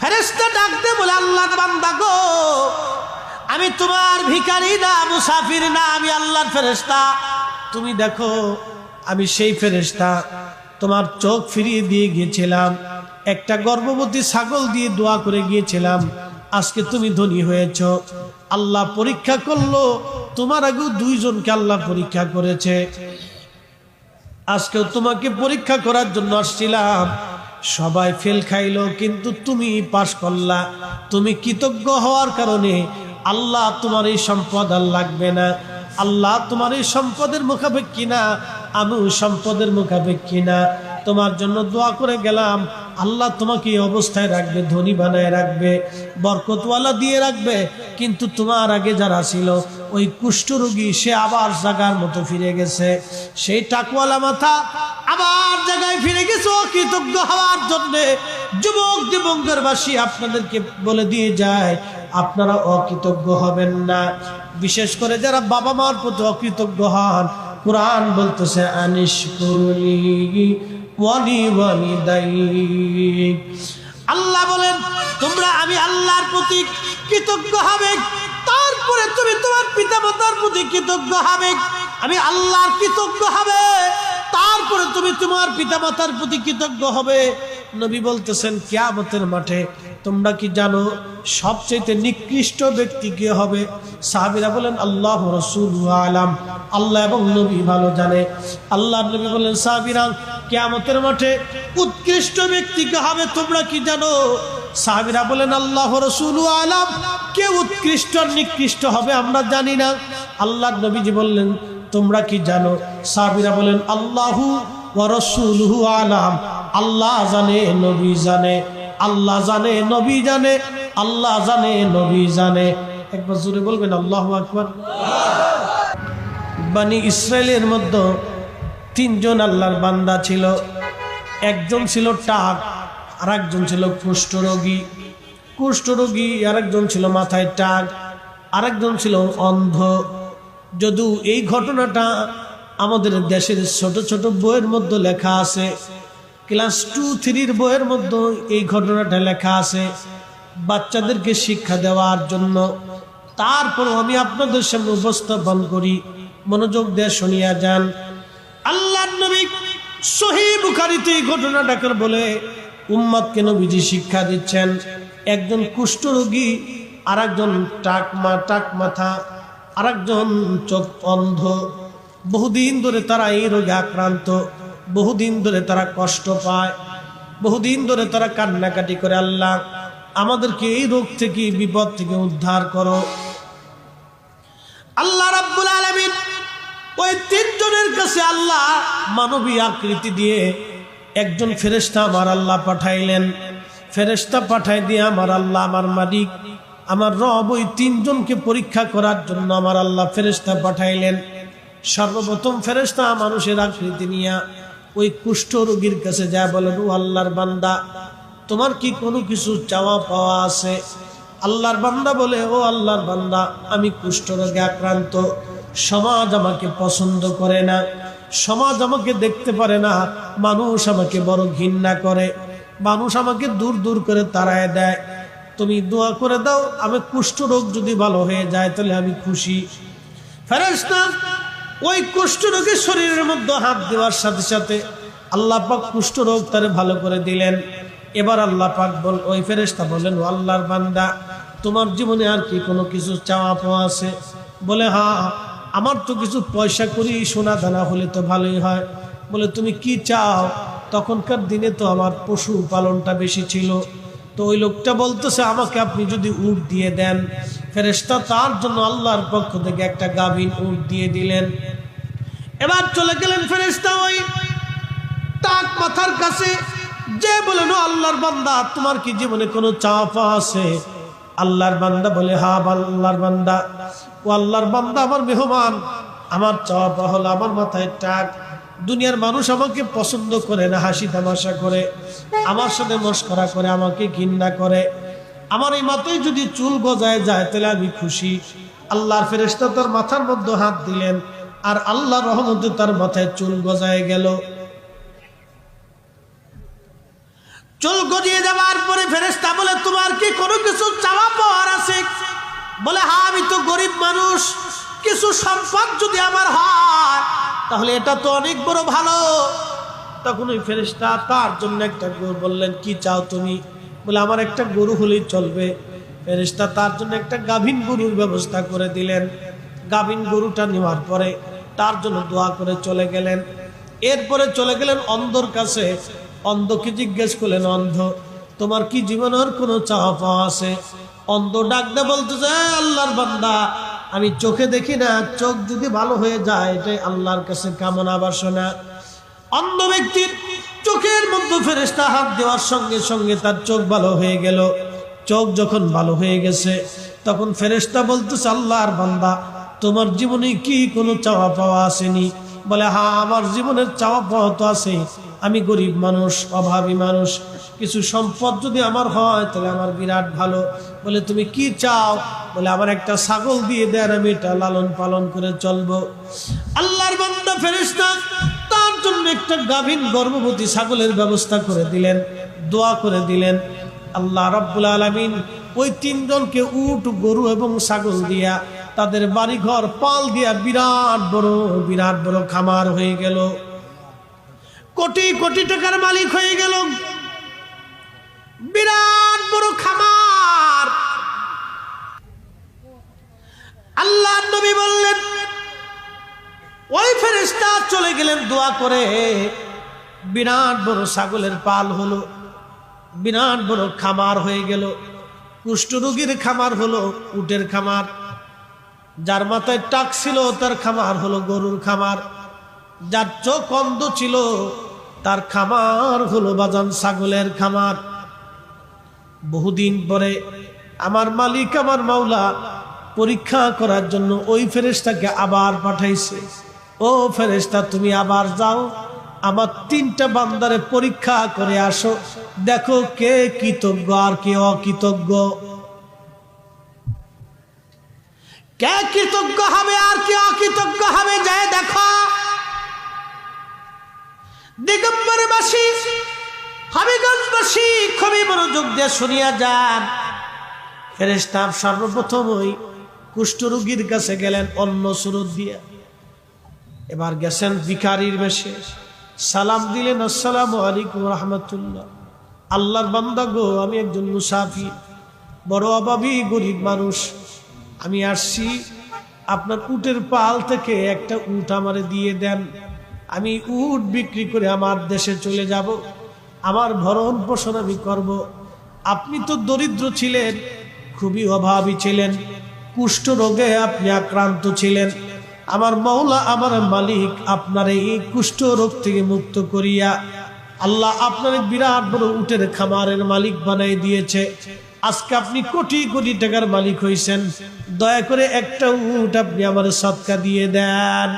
ফেরেস্তা ডাকতে বলে, আল্লাহ বান্দা গো, আমি তোমার ভিখারি না, মুসাফির না, আমি আল্লাহর ফেরেস্তা তুমি দেখো, আমি সেই ফেরেস্তা তোমার চোখ ফিরিয়ে দিয়ে গিয়েছিলাম, একটা গর্ভবতী ছাগল দিয়ে দোয়া করে গিয়েছিলাম, আজকে তুমি ধনী হয়েছ। আল্লাহ পরীক্ষা করল, তোমার আগেও দুইজনকে আল্লাহ পরীক্ষা করেছে। আজকেও তোমাকে পরীক্ষা করার জন্য আসছিলাম। সবাই ফেল খাইলো, কিন্তু তুমি পাশ করলা। তুমি কৃতজ্ঞ হওয়ার কারণে আল্লাহ তোমার এই সম্পদ আর লাগবে না। আল্লাহ তোমার এই সম্পদের মুখাপেক্ষি না আমিও সম্পদের মুখাপেক্ষি না। তোমার জন্য দোয়া করে গেলাম, আল্লাহ তোমাকে এই অবস্থায় রাখবে, ধনী বানায় রাখবে, বরকতওয়ালা দিয়ে রাখবে। কিন্তু তোমার আগে যারা ছিল, ওই কুষ্ঠরোগী, সে আবার জাগার মতো ফিরে গেছে। সেই টাকওয়ালা মাথা আবার জায়গায় ফিরে গেছে অকৃতজ্ঞ হওয়ার জন্য যুবক দিবঙ্গরবাসী আপনাদেরকে বলে দিয়ে যায়, আপনারা অকৃতজ্ঞ হবেন না। বিশেষ করে যারা বাবা মার প্রতি অকৃতজ্ঞ হন, কোরআন বলতেছে আনিস আল্লাহ বলেন, তোমরা আমি আল্লাহর প্রতি কৃতজ্ঞ হবে, তারপরে তুমি তোমার পিতা মাতার প্রতি কৃতজ্ঞ হবে। আমি আল্লাহর কৃতজ্ঞ হবে। তারপরে তুমি তোমার পিতা মাতার প্রতি কৃতজ্ঞ হবে। নবী বলতেছেন, কিয়ামতের মাঠে তোমরা কি জানো সবচেয়ে নিকৃষ্ট ব্যক্তি কে হবে? সাহাবিরা বলেন, আল্লাহ রসুল আলাম। আল্লাহ এবং নবী ভালো জানে। আল্লাহ নবী বলেন, সাহাবিরা, কেয়ামতের মাঠে উৎকৃষ্ট ব্যক্তি কে হবে তোমরা কি জানো? সাহাবিরা বলেন, আল্লাহ রসুল আলাম। কে উৎকৃষ্ট নিকৃষ্ট হবে আমরা জানি না। আল্লাহ নবীজি বললেন তোমরা কি জানো? সাহাবিরা বলেন, আল্লাহু রসুলহু আলাম। আল্লাহ জানে, নবী জানে। আল্লাহ জানে, নবী জানে। আল্লাহ জানে, নবী জানে। একবার জোরে বলবেন, আল্লাহ আকবর। বানি ইসরায়েলের মধ্যে তিনজন আল্লাহর বান্দা ছিল। একজন ছিল টাক আর একজন ছিল কুষ্ঠরোগী কুষ্ঠরোগী আর একজন ছিল মাথায় টাক, আরেকজন ছিল অন্ধ। যদিও এই ঘটনাটা আমাদের দেশের ছোট ছোট বইয়ের মধ্যে লেখা আছে। ক্লাস টু, থ্রির বইয়ের মধ্যে এই ঘটনাটা লেখা আছে বাচ্চাদেরকে শিক্ষা দেওয়ার জন্য। তারপর আমি আপনাদের সামনে উপস্থাপন করি। মনোযোগ দিয়ে শুনিয়া যান। আল্লাহ নবী সহি বুখারিতে এই ঘটনাটাকে বলে? উম্মতকে নবীজি শিক্ষা দিচ্ছেন। একজন কুষ্ঠরোগী আর একজন টাক মাথা আর একজন চোখ অন্ধ। বহুদিন ধরে তারা এই রোগে আক্রান্ত। বহুদিন ধরে তারা কষ্ট পায়। বহুদিন ধরে তারা কান্নাকাটি করে, আল্লাহ, আমাদেরকে এই রোগ থেকে, বিপদ থেকে উদ্ধার করো। আল্লাহ রাব্বুল আলামিন ওই তিনজনের কাছে আল্লাহ মানবী আকৃতি দিয়ে একজন ফেরেশতা আমার আল্লাহ পাঠাইলেন। ফেরেশতা পাঠাই দিয়ে আমার আল্লাহ আমার মালিক আমার রব ওই তিনজনকে পরীক্ষা করার জন্য আমার আল্লাহ ফেরেশতা পাঠাইলেন। সর্বপ্রথম ফেরেশতা মানুষের আকৃতি নিয়ে ওই কুষ্ঠ রোগীর কাছে যা বলেন, ও আল্লাহর বান্দা, তোমার কি কোনো কিছু চাওয়া পাওয়া আছে? আল্লাহর বান্দা বলে, ও আল্লাহর বান্দা, আমি কুষ্ঠ রোগে আক্রান্ত। সমাজ আমাকে পছন্দ করে না, সমাজ আমাকে দেখতে পারে না, মানুষ আমাকে বড় ঘৃণা করে, মানুষ আমাকে দূর দূর করে তাড়ায় দেয়। তুমি দোয়া করে দাও, আমি কুষ্ঠ রোগ যদি ভালো হয়ে যায়, তাহলে আমি খুশি। ফেরেস্তা ওই কুষ্ঠরোগের শরীরের মধ্যে হাত দেওয়ার সাথে সাথে আল্লাহ পাক কুষ্ঠ রোগ তারে ভালো করে দিলেন। এবার আল্লাহ পাক বল, ওই ফেরেস্তা বলেন, ও আল্লাহর বান্দা, তোমার জীবনে আর কি কোনো কিছু চাওয়া পাওয়া আছে? বলে হ্যাঁ আমার তো কিছু পয়সা করি, সোনা দানা হলে তো ভালোই হয়। বলে, তুমি কি চাও? তখনকার দিনে তো আমার পশু পালনটা বেশি ছিল। তো ওই লোকটা বলতেছে, আমাকে আপনি যদি উট দিয়ে দেন ফেরেস্তা তার জন্য আল্লাহর পক্ষ থেকে একটা গাভীন উট দিয়ে দিলেন। এবার চলে গেলেন ফেরেস্তা ওই টাক মাথার কাছে, যে বলে, নো, আল্লাহর বান্দা, তোমার কি জীবনে কোনো চাওয়া আছে? আল্লাহর বান্দা বলে, হা আল্লাহর বান্দা। ও আল্লাহর বান্দা, আমার মেহমান, আমার পাওয়া হলো, আমার মাথায় টাক। দুনিয়ার মানুষ আমাকে পছন্দ করে না, হাসি তামাশা করে, আমার সাথে মস্করা করে, আমাকে ঘৃণা করে। আমার এই মতোই যদি চুল গজায় যায়, তাহলে আমি খুশি। আল্লাহর ফেরেস্তা তার মাথার মধ্যে হাত দিলেন, আর আল্লাহ রহমতে তার মাথায় চুল গজায় গেল। চুল গজিয়ে যাওয়ার পরে ফেরেস্তা বলে, তোমার কি কোনো কিছু চাওয়া পাওয়ার আছে? বলে হ্যাঁ আমি তো গরিব মানুষ। কিছু সম্পদ যদি আমার হয় তাহলে এটা তো অনেক বড় ভালো। তখন ওই ফেরেশতা তার জন্য একটা গরু বললেন, কি চাও তুমি? বলে, আমার একটা গরু হলেই চলবে। ফেরেশতা তার জন্য একটা গাভীন গরুর ব্যবস্থা করে দিলেন। গাভীন গরুটা নেওয়ার পরে তার জন্য দোয়া করে চলে গেলেন। এরপরে চলে গেলেন অন্ধর কাছে। অন্ধকে জিজ্ঞেস করলেন, অন্ধ, তোমার কি জীবনের কোনো চাওয়া পাওয়া আছে? অন্ধ ডাক ডাকতে বলতেছে, "এ আল্লাহর বান্দা আমি চোখে দেখি না, চোখ যদি ভালো হয়ে যায়, এটাই আল্লাহর কাছে কামনা বাসনা। অন্ধ ব্যক্তির চোখের মধ্যে ফেরেস্তা হাত দেওয়ার সঙ্গে সঙ্গে তার চোখ ভালো হয়ে গেল। চোখ যখন ভালো হয়ে গেছে, তখন ফেরেস্তা বলতেছে, আল্লাহর বান্দা, তোমার জীবনে কি কোনো চাওয়া পাওয়া আসেনি? বলে হ্যাঁ আমার জীবনের চাওয়া পাওয়া তো আছে আমি গরিব মানুষ, অভাবী মানুষ কিছু সম্পদ যদি আমার হয়, তাহলে আমার বিরাট ভালো। বলে, তুমি কি চাও? বলে, আমার একটা ছাগল দিয়ে দেন আমি এটা লালন পালন করে চলবো। আল্লাহর বান্দা ফেরেস্তা তার জন্য একটা গাভীন গর্ভবতী ছাগলের ব্যবস্থা করে দিলেন, দোয়া করে দিলেন। আল্লাহ রব্বুল আলমিন ওই তিনজনকে উট, গরু এবং ছাগল দিয়া তাদের বাড়িঘর, পাল দিয়া বিরাট বড় বিরাট বড় খামার হয়ে গেল। কোটি কোটি টাকার মালিক হয়ে গেল। বিরাট বড় খামার। আল্লাহ নবী বললেন, ওই ফেরেস্তা চলে গেলেন দোয়া করে। বিরাট বড় ছাগলের পাল হলো, বিরাট বড় খামার হয়ে গেল। কুষ্ঠরোগীর খামার হলো, উটের খামার। যার মাথায় টাক ছিল, তার খামার হলো গরুর খামার। যার চোখ অন্ধ ছিল, তার খামার হলো বাজান ছাগলের খামার। বহুদিন পরে আমার মালিক, আমার মাওলা পরীক্ষা করার জন্য ওই ফেরেশতাকে আবার পাঠাইছে। ও ফেরেশতা, তুমি আবার যাও, আমার তিনটা বান্দারে পরীক্ষা করে আসো। দেখো কে কৃতজ্ঞ আর কে অকৃতজ্ঞ। কে কৃতজ্ঞ হবে আর কে অকৃতজ্ঞ? মনোযোগ দিয়ে শুনিয়া যান। ফেরেস্তাব সর্বপ্রথম ওই কুষ্ঠরোগীর কাছে গেলেন অন্য সুরত দিয়া। এবার গেছেন ভিকারির বেশে। সালাম দিলেন, আসসালামু আলাইকুম রহমতুল্লাহ। আল্লাহর বান্দা গো, আমি একজন মুসাফি বড় অভাবী, গরিব মানুষ। আমি আসছি, আপনার উটের পাল থেকে একটা উট আমারে দিয়ে দেন। আমি উট বিক্রি করে আমার দেশে চলে যাব। আমার ভরণ পোষণ আমি করব। আপনি তো দরিদ্র ছিলেন, খুবই অভাবী ছিলেন, কুষ্ঠ রোগে আপনি আক্রান্ত ছিলেন। আমার মৌলা আমার মালিক আপনার এই কুষ্ঠ রোগ থেকে মুক্ত করিয়া আল্লাহ আপনার বিরাট বড় উটের খামারের মালিক বানাই দিয়েছে। আজকে আপনি কোটি কোটি টাকার মালিক হয়েছেন দয়া করে একটা উট আপনি আমার সৎকা দিয়ে দেন।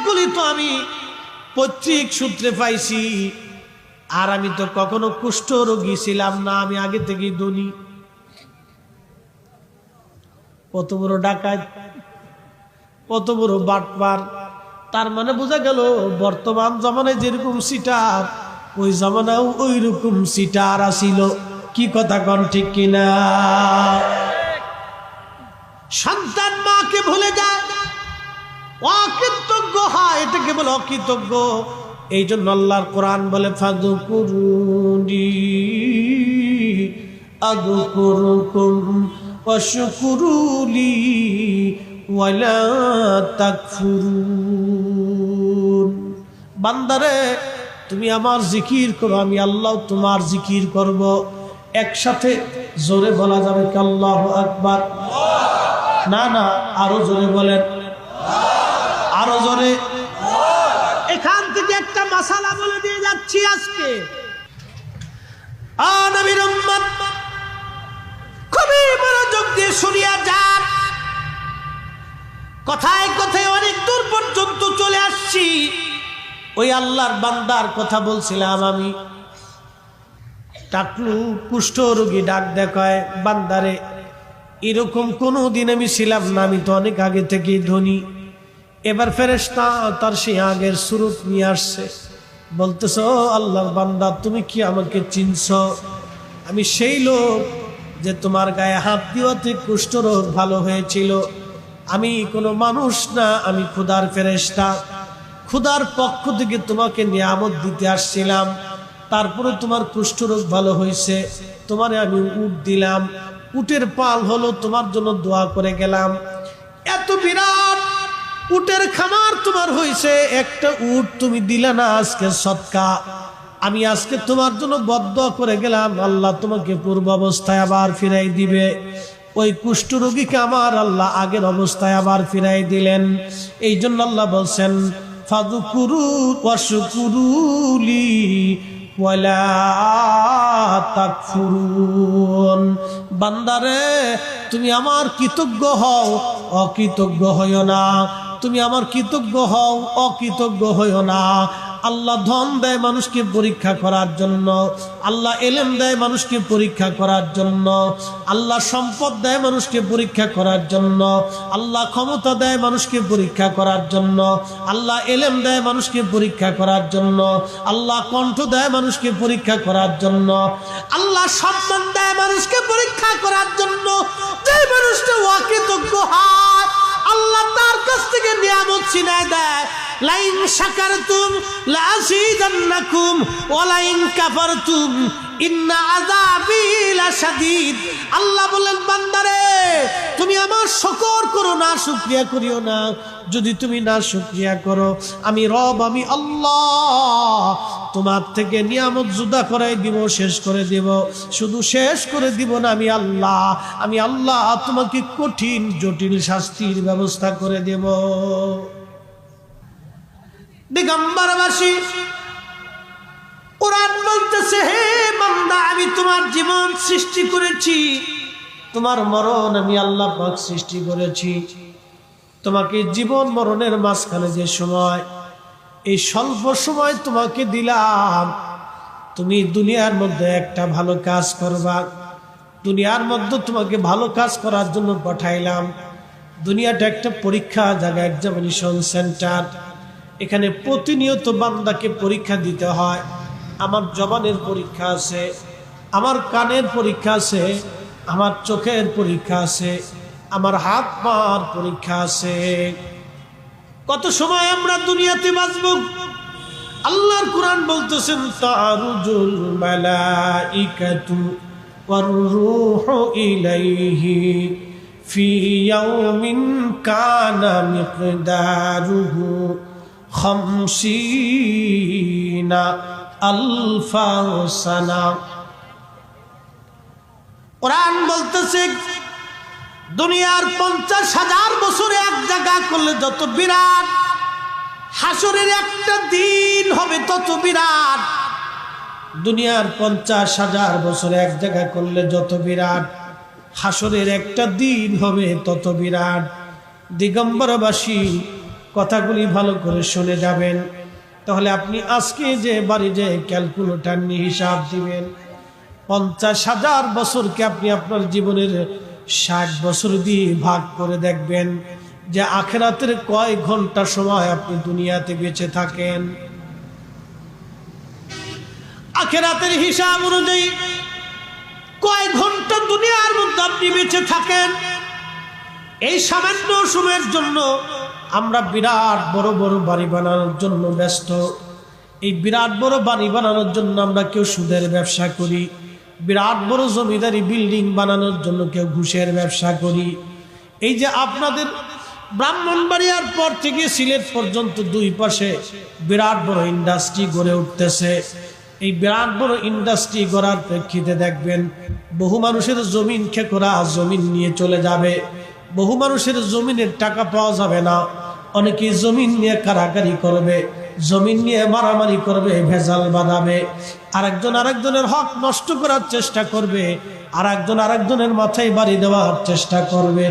সম্পদগুলি তো আমি পৈতৃক সূত্রে পাইছি। আর আমি তো কখনো কুষ্ঠ রোগী ছিলাম না, আমি আগে থেকে ধনী। কত বড় ডাকাত, কত বড় বাটপার। তার মানে বোঝা গেল, বর্তমান জমানায় যেরকম সিটার, ওই জমানাও ওই রকম সিটার আসিল। কি কথা কন ঠিক কিনা? সন্তান মাকে ভুলে যায়। অকৃতজ্ঞ হয় এটাকে বলে অকৃতজ্ঞ। এই জন্য আল্লাহর কোরআন বলে ফাদু কুরুনি আদু কুরুকুম অশুকুরুলি ওয়ালা তাকফুরুন। বান্দারে, তুমি আমার জিকির করো, আমি আল্লাহ তোমার জিকির করব। একসাথে জোরে বলা যাবে কি আল্লাহ আকবার? না না, আরও জোরে বলেন। আরও জোরে এখান থেকে একটা মশালা বলে দিয়ে যাচ্ছি আজকে। আ নবীর উম্মত খুবই মনোযোগ দিয়ে শুনিয়া যান। কথায় কথায় অনেক দূর পর্যন্ত চলে আসছি। ওই আল্লাহর বান্দার কথা বলছিলাম আমি। টাকলু কুষ্ঠ রোগী ডাক দেখায় বান্দারে এরকম কোনো দিন আমি ছিলাম না আমি তো অনেক আগে থেকেই ধনী। এবার ফেরেশতা তার সেই আগের সুরত নিয়ে আসছে। বলতেছ, "ও আল্লাহর বান্দা, তুমি কি আমাকে চিনছ? আমি সেই লোক যে তোমার গায়ে হাত দিওয়াতে কুষ্ঠরোগ ভালো হয়েছিল। আমি কোনো মানুষ না, আমি খুদার ফেরেশতা। খুদার পক্ষ থেকে তোমাকে নিয়ামত দিতে আসছিলাম। তারপরে তোমার কুষ্ঠরোগ ভালো হয়েছে। তোমারে আমি উট দিলাম। উটের পাল হলো তোমার জন্য দোয়া করে গেলাম। এত বিরাট উটের খামার তোমার হয়েছে একটা উট তুমি দিলে না আজকে সৎকা। আমি আজকে তোমার জন্য বদ্ধ করে গেলাম, আল্লাহ তোমাকে পূর্ব অবস্থায় আবার ফিরাই দিবে। ওই কুষ্ঠ রোগীকে আমার আল্লাহ আগের অবস্থায় আবার ফিরাই দিলেন। এই জন্য আল্লাহ বলছেন বান্দারে, তুমি আমার কৃতজ্ঞ হও, অকৃতজ্ঞ হইও না। তুমি আমার কৃতজ্ঞ হও, অকৃতজ্ঞ হইও না। আল্লাহ ধন দেয় মানুষকে পরীক্ষা করার জন্য। আল্লাহ এলেম দেয় মানুষকে পরীক্ষা করার জন্য। আল্লাহ সম্পদ দেয় মানুষকে পরীক্ষা করার জন্য। আল্লাহ ক্ষমতা দেয় মানুষকে পরীক্ষা করার জন্য। আল্লাহ এলেম দেয় মানুষকে পরীক্ষা করার জন্য। আল্লাহ কণ্ঠ দেয় মানুষকে পরীক্ষা করার জন্য। আল্লাহ সম্মান দেয় মানুষকে পরীক্ষা করার জন্য। যে মানুষটা অকৃতজ্ঞ হয়, আল্লাহ ছিনায় দেয়, লাইন শাকারতুম লাযিদান্নাকুম ওয়া লাইন কাফারতুম, ইন্না আযাবি আল্লাহ বলেন বান্দারে, তুমি আমার শুকর করো না, শুকরিয়া করিও না। যদি তুমি না শুকরিয়া করো, আমি রব, আমি আল্লাহ। তোমার থেকে নিয়ামত জুদা করাই দিব, শেষ করে দিব। শুধু শেষ করে দিব না, আমি আল্লাহ। আমি আল্লাহ, তোমাকে কঠিন, জটিল শাস্তির ব্যবস্থা করে দেব। দিগম্বরবাসী, কোরআন বলতেছে, হে বান্দা, আমি তোমার জীবন সৃষ্টি করেছি। তোমার মরণ আমি আল্লাহ সৃষ্টি করেছি। তোমাকে জীবন মরণের মাঝখানে যে সময়, এই স্বল্প সময় তোমাকে দিলাম। তুমি দুনিয়ার মধ্যে একটা ভালো কাজ করবা। দুনিয়ার মধ্যে তোমাকে ভালো কাজ করার জন্য পাঠাইলাম। দুনিয়াটা একটা পরীক্ষা জায়গা এক্সামিনেশন সেন্টার এখানে প্রতিনিয়ত বান্দাকে পরীক্ষা দিতে হয়। আমার জবানের পরীক্ষা আছে, আমার কানের পরীক্ষা আছে, আমার চোখের পরীক্ষা আছে, আমার হাত পার পরীক্ষা আছে। কত সময় আমরা দুনিয়াতে বাঁচব? আল্লাহর কোরআন বলতেছেন, তারুজুল ইলাইহি বলতেছে, দুনিয়ার পঞ্চাশ হাজার বছরে এক জায়গা করলে যত বিরাট, হাসরের একটা দিন হবে তত বিরাট। দুনিয়ার পঞ্চাশ হাজার বছরে এক জায়গা করলে যত বিরাট, হাসরের একটা দিন হবে তত বিরাট। দিগম্বরবাসী কথাগুলি ভালো করে শুনে যাবেন। তাহলে আপনি আজকে যে বাড়ি যে ক্যালকুলেটার নিয়ে হিসাব দিবেন, পঞ্চাশ হাজার বছরকে আপনি আপনার জীবনের ষাট বছর দিয়ে ভাগ করে দেখবেন যে আখেরাতের কয় ঘণ্টা সময় আপনি দুনিয়াতে বেঁচে থাকেন। আখেরাতের হিসাব অনুযায়ী কয় ঘণ্টা দুনিয়ার মধ্যে আপনি বেঁচে থাকেন? এই সামান্য সময়ের জন্য আমরা বিরাট বড় বড় বাড়ি বানানোর জন্য ব্যস্ত। এই বিরাট বড় বাড়ি বানানোর জন্য আমরা কেউ সুদের ব্যবসা করি। বিরাট বড় জমিদারি বিল্ডিং বানানোর জন্য কেউ ঘুষের ব্যবসা করি। এই যে আপনাদের ব্রাহ্মণবাড়িয়ার পর থেকে সিলেট পর্যন্ত দুই পাশে বিরাট বড় ইন্ডাস্ট্রি গড়ে উঠতেছে। এই বিরাট বড় ইন্ডাস্ট্রি গড়ার প্রেক্ষিতে দেখবেন, বহু মানুষের জমিন খেকোরা, জমিন নিয়ে চলে যাবে। বহু মানুষের জমিনের টাকা পাওয়া যাবে না। অনেকে জমিন নিয়ে কারাকারি করবে, জমিন নিয়ে মারামারি করবে, ভেজাল বাঁধাবে আরেকজন আরেকজনের হক নষ্ট করার চেষ্টা করবে আর একজন আরেকজনের মাথায় বাড়ি দেওয়ার চেষ্টা করবে।